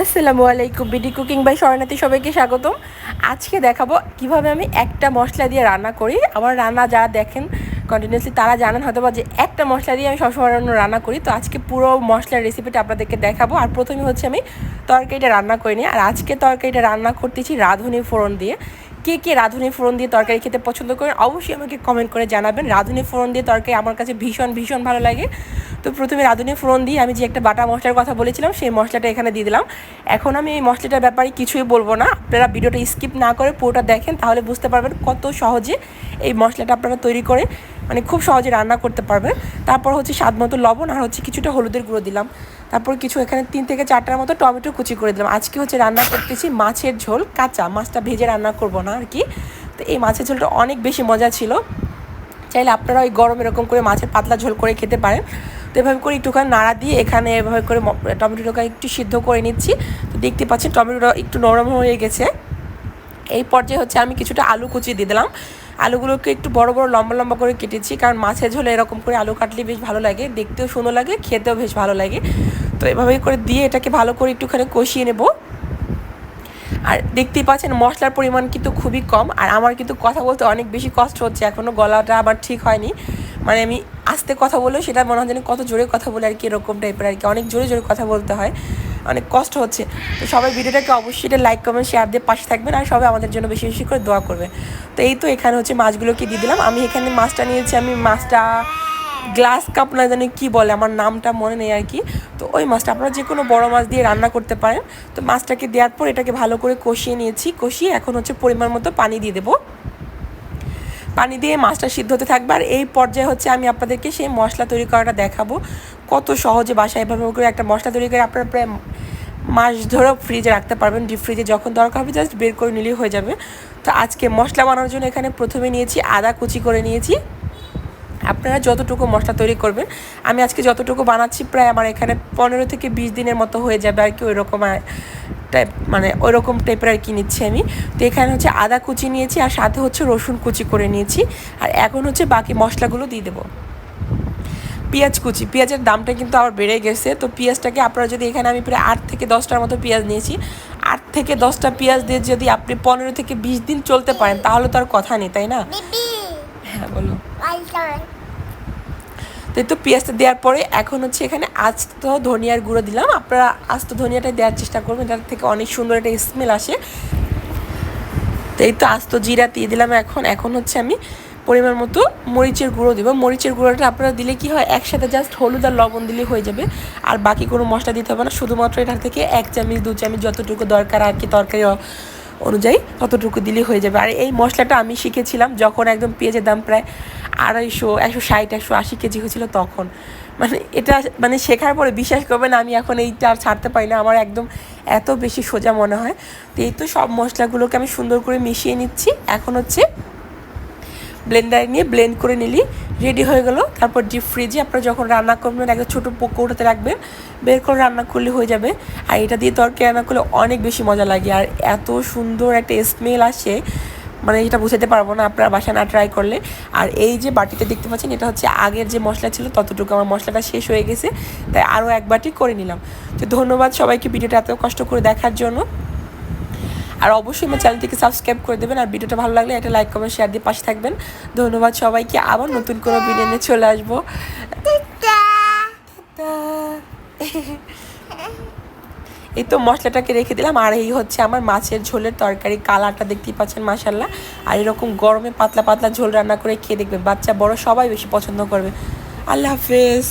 আসসালামু আলাইকুম, BD cooking by শরণার্থী সবাইকে স্বাগতম। আজকে দেখাবো কীভাবে আমি একটা মশলা দিয়ে রান্না করি। আমার রান্না যারা দেখেন কন্টিনিউসলি তারা জানেন হয়তো যে একটা মশলা দিয়ে আমি সবসময় রান্না করি। তো আজকে পুরো মশলার রেসিপিটা আপনাদেরকে দেখাবো। আর প্রথমে হচ্ছে আমি তরকারিটা রান্না করিনি আর আজকে তরকারিটা রান্না করতেছি রাঁধুনি ফোড়ন দিয়ে। কে কে রাঁধুনি ফোড়ন দিয়ে তরকারি খেতে পছন্দ করেন অবশ্যই আমাকে কমেন্ট করে জানাবেন। রাঁধুনি ফোড়ন দিয়ে তরকারি আমার কাছে ভীষণ ভীষণ ভালো লাগে। তো প্রথমে রাঁধুনি ফোড়ন দিয়ে আমি যে একটা বাটা মশলার কথা বলেছিলাম, সেই মশলাটা এখানে দিয়ে দিলাম। এখন আমি এই মশলাটার ব্যাপারে কিছুই বলব না। আপনারা ভিডিওটা স্কিপ না করে পুরোটা দেখেন, তাহলে বুঝতে পারবেন কত সহজে এই মশলাটা আপনারা তৈরি করে মানে খুব সহজে রান্না করতে পারবেন। তারপর হচ্ছে স্বাদ মতো লবণ আর হচ্ছে কিছুটা হলুদের গুঁড়ো দিলাম। তারপর কিছু এখানে তিন থেকে চারটার মতো টমেটো কুচি করে দিলাম। আজকে হচ্ছে রান্না করতেছি মাছের ঝোল, কাঁচা। মাছটা ভেজে রান্না করব না আর কি। তো এই মাছের ঝোলটা অনেক বেশি মজা ছিল। চাইলে আপনারা ওই গরম এরকম করে মাছের পাতলা ঝোল করে খেতে পারেন। তো এভাবে করে একটুখানি নাড়া দিয়ে এখানে এভাবে করে টমেটোটাকে একটু সিদ্ধ করে নিচ্ছি। তো দেখতে পাচ্ছেন টমেটোটা একটু নরম হয়ে গেছে। এই পর্যায়ে হচ্ছে আমি কিছুটা আলু কুচি দিয়ে দিলাম। আলুগুলোকে একটু বড় বড় লম্বা লম্বা করে কেটেছি কারণ মাছের ঝোলে এরকম করে আলু কাটলে বেশ ভালো লাগে, দেখতেও সুন্দর লাগে, খেতেও বেশ ভালো লাগে। তো এভাবেই করে দিয়ে এটাকে ভালো করে একটুখানি কষিয়ে নেব। আর দেখতেই পাচ্ছেন মশলার পরিমাণ কিন্তু খুবই কম। আর আমার কিন্তু কথা বলতে অনেক বেশি কষ্ট হচ্ছে এখনও গলাটা আমার ঠিক হয়নি। মানে আমি আস্তে কথা বলেও সেটা মনে হয় যেন কত জোরে কথা বলে আর কি, এরকম টাইপের আর কি। অনেক জোরে জোরে কথা বলতে হয়, অনেক কষ্ট হচ্ছে। তো সবাই ভিডিওটাকে অবশ্যই এটা লাইক কমেন্ট শেয়ার দিয়ে পাশে থাকবেন আর সবাই আমাদের জন্য বেশি বেশি করে দোয়া করবে। তো এই তো এখানে হচ্ছে মাছগুলোকে দিয়ে দিলাম। আমি এখানে মাছটা নিয়েছি, আমি মাছটা গ্লাস কাপ না জানি কী বলে, আমার নামটা মনে নেই আর কি। তো ওই মাছটা আপনারা যে কোনো বড় মাছ দিয়ে রান্না করতে পারেন। তো মাছটাকে দেওয়ার পর এটাকে ভালো করে কষিয়ে নিয়েছি। কষিয়ে এখন হচ্ছে পরিমাণ মতো পানি দিয়ে দেবো। পানি দিয়ে মাছটা সিদ্ধ হতে থাকবে। আর এই পর্যায়ে হচ্ছে আমি আপনাদেরকে সেই মশলা তৈরি করাটা দেখাবো। কত সহজে বাসায় এভাবে করে একটা মশলা তৈরি করে আপনারা প্রায় মাস ধরেও ফ্রিজে রাখতে পারবেন। ডিপ ফ্রিজে যখন দরকার হবে জাস্ট বের করে নিলেই হয়ে যাবে। তো আজকে মশলা বানানোর জন্য এখানে প্রথমে নিয়েছি আদা কুচি করে নিয়েছি। আপনারা যতটুকু মশলা তৈরি করবেন আমি আজকে যতটুকু বানাচ্ছি প্রায় আমার এখানে পনেরো থেকে বিশ দিনের মতো হয়ে যাবে আর কি ওই রকম টাইপ মানে ওই রকম টাইপের আর কি নিচ্ছি আমি। তো এখানে হচ্ছে আদা কুচি নিয়েছি আর সাথে হচ্ছে রসুন কুচি করে নিয়েছি। আর এখন হচ্ছে বাকি মশলাগুলো দিয়ে দেবো। পেঁয়াজ কুচি পেঁয়াজের দামটা কিন্তু আবার বেড়ে গেছে। তো পেঁয়াজটাকে আপনারা যদি এখানে আমি প্রায় আট থেকে দশটার মতো পেঁয়াজ নিয়েছি আট থেকে দশটা পেঁয়াজ দিয়ে যদি আপনি পনেরো থেকে বিশ দিন চলতে পারেন তাহলে তো আর কথা নেই তাই না? হ্যাঁ বলো। তো তো পেঁয়াজটা দেওয়ার পরে এখন হচ্ছে এখানে আস্ত ধনিয়ার গুঁড়ো দিলাম। আপনারা আস্ত ধনিয়াটা দেওয়ার চেষ্টা করবেন যার থেকে অনেক সুন্দর একটা স্মেল আসে। তো এই তো আস্ত জিরা দিয়ে দিলাম এখন। এখন হচ্ছে আমি পরিমাণ মতো মরিচের গুঁড়ো দেবো। মরিচের গুঁড়োটা আপনারা দিলে কি হয়, একসাথে জাস্ট হলুদ আর লবণ দিলে হয়ে যাবে। আর বাকি কোনো মশলা দিতে হবে না, শুধুমাত্র এটা থেকে এক চামচ, দু চামচ যতটুকু দরকার আর কি তরকারি অনুযায়ী ততটুকু দিলেই হয়ে যাবে। আর এই মশলাটা আমি শিখেছিলাম যখন একদম পেঁয়াজের দাম প্রায় আড়াইশো, একশো ষাট, একশো আশি কেজি হয়েছিল তখন। মানে এটা মানে শেখার পরে বিশ্বাস করবেন আমি এখন এইটা আর ছাড়তে পারি না, আমার একদম এত বেশি সোজা মনে হয়। তো এই তো সব মশলাগুলোকে আমি সুন্দর করে মিশিয়ে নিচ্ছি। এখন হচ্ছে ব্লেন্ডারে নিয়ে ব্লেন্ড করে নিলি। রেডি হয়ে গেল। তারপর ডিপ ফ্রিজে আপনারা যখন রান্না করবেন একটা ছোটো কৌটাতে রাখবেন, বের করে রান্না করলে হয়ে যাবে। আর এটা দিয়ে তরকারি রান্না করলে অনেক বেশি মজা লাগে। আর এত সুন্দর একটা স্মেল আসে মানে এটা বুঝাতে পারব না আপনারা বাসা না ট্রাই করলে। আর এই যে বাটিতে দেখতে পাচ্ছেন, এটা হচ্ছে আগের যে মশলা ছিল, ততটুকু আমার মশলাটা শেষ হয়ে গেছে। তাই আরও এক বাটি করে নিলাম। তো ধন্যবাদ সবাইকে ভিডিওটা এত কষ্ট করে দেখার জন্য। আর অবশ্যই আমার চ্যানেলটিকে সাবস্ক্রাইব করে দেবেন, আর ভিডিওটা ভালো লাগলে একটা লাইক কমেন্ট শেয়ার দিয়ে পাশে থাকবেন। ধন্যবাদ সবাইকে, আবার নতুন কোনো ভিডিও নিয়ে চলে আসব। এই তো মশলাটাকে রেখে দিলাম, আর এই হচ্ছে আমার মাছের ঝোলের তরকারি, কালারটা দেখতেই পাচ্ছেন মাসাল্লাহ আর এরকম গরমে পাতলা পাতলা ঝোল রান্না করে খেয়ে দেখবে বাচ্চা বড় সবাই বেশি পছন্দ করবে। আল্লাহ হাফেজ।